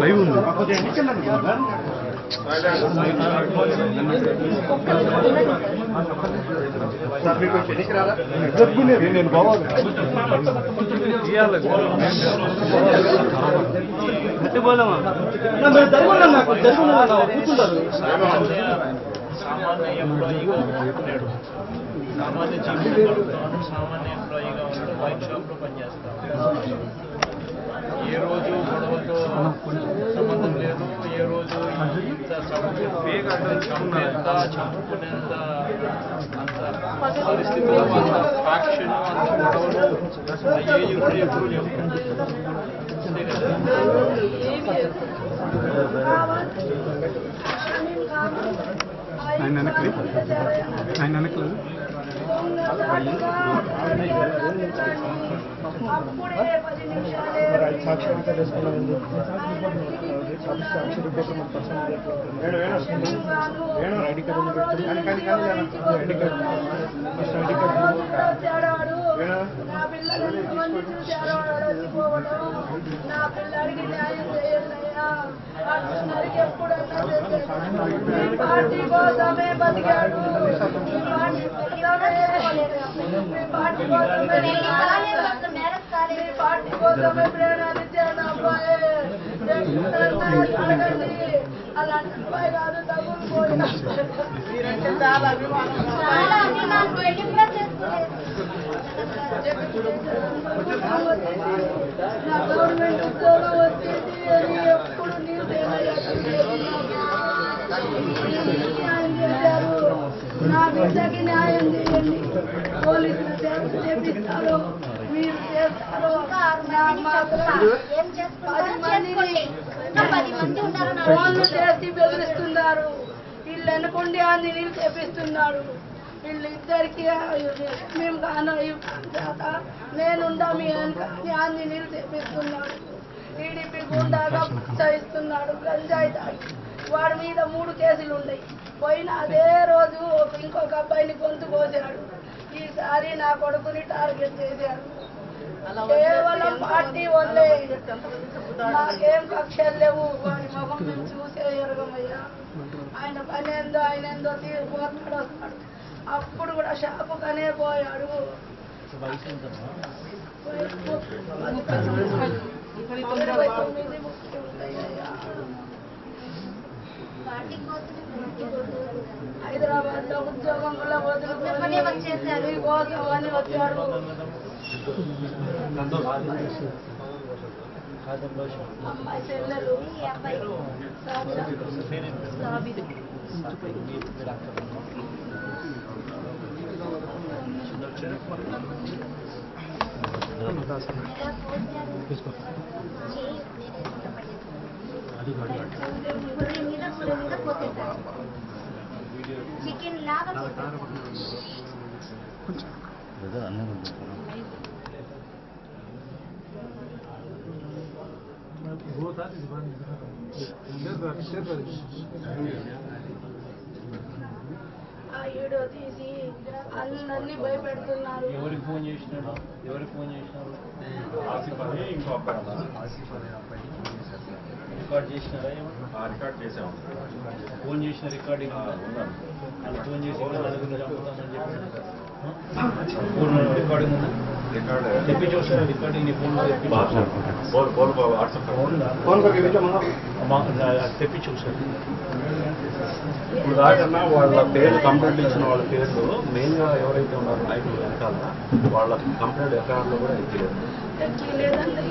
Live ఉంది. నేను బావాలి సామాన్య ఎంప్లాయీగా ఉన్నాడు సామాన్య జీవితంలో ఉన్నాడు సామాన్య ఎంప్లాయీగా ఉన్నాడు వైన్ షాప్లో పనిచేస్తాడు ఏ రోజు గొడవతో సంబంధం లేదు ఏ రోజు ఇంత చంపేంత చంపుకునేంత అంత పరిస్థితులు అంత ఫ్యాక్షన్ అంత గొడవలు అయ్యేవి కూడా ఎప్పుడు లేవు అంతే కదా ఆయన వెనక్కి ఆయన వెనకలేదు అప్పుడే ఐడి కార్డు నా పిల్లడికి న్యాయం పార్టీ కోసమే బతికాడు పార్టీ కోసమే ఈ పార్టీ కోసమే ఈ పార్టీ అబ్బాయి అలాంటి అబ్బాయి కాదు తగులుకోడు చాలా చాలా అభిమానం. నా గవర్నమెంట్ ఉద్యోగం వచ్చింది అని నా బిడ్డకి న్యాయం చేయండి పోలీసులు చేపిస్తారు మీరు చేస్తారు నా చేసి బెదిరిస్తున్నారు వీళ్ళు అనుకోండి అని నీళ్ళు చేపిస్తున్నాడు వీళ్ళు ఇద్దరికి మేము కాను చేత నేనుండా మీ అని నీళ్ళు చేపిస్తున్నాడు టీడీపీ గుండాగా ప్రోత్సహిస్తున్నాడు గంజాయి తాగి వాడి మీద మూడు కేసులు ఉన్నాయి. పోయిన అదే రోజు ఇంకొక అబ్బాయిని గొంతు కోసాడు. ఈసారి నా కొడుకుని టార్గెట్ చేశాడు కేవలం పార్టీ వల్లే నాకేం కక్షలు లేవు. వాడి ముఖం నేను చూసే ఎరగమయ్యా. ఆయన పని ఏందో ఆయన ఏందో తీరిపోతాడు వస్తాడు అప్పుడు కూడా షాపు కనే పోయాడు హైదరాబాద్లో ఉద్యోగం కూడా వదులుకొని వచ్చేసారు ఈ కోసం అమ్మాయి చెల్లెలు అబ్బాయి ఎలా పోసారు చేయి నేను ఇష్టపడేది. గుర్రె మీద ఎవరికి ఫోన్ చేసినాడు? ఎవరికి ఫోన్ చేసినారు? రికార్డ్ చేసినారా? రికార్డ్ చేసాము ఫోన్ చేసిన రికార్డింగ్. ఉందా? వాళ్ళు ఫోన్ చేసి ఇంకా నలుగురిని చంపుతామని చెప్పాడు ఫోన్ రికార్డింగ్ ఉందా? రికార్డ్ తెప్పి చూసారా రికార్డింగ్ నీ phone phone phone WhatsApp. Phone కొరికి తెప్పి చూసారు ఇప్పుడు దాకన్నా వాళ్ళ పేర్లు కంప్లైంట్ ఇచ్చిన వాళ్ళ పేర్లు మెయిన్గా ఎవరైతే ఉన్నారో నాయకులు వెనకాల వాళ్ళ కంప్లైంట్ ఎఫ్ఐఆర్లో కూడా ఇచ్చేది లేదండి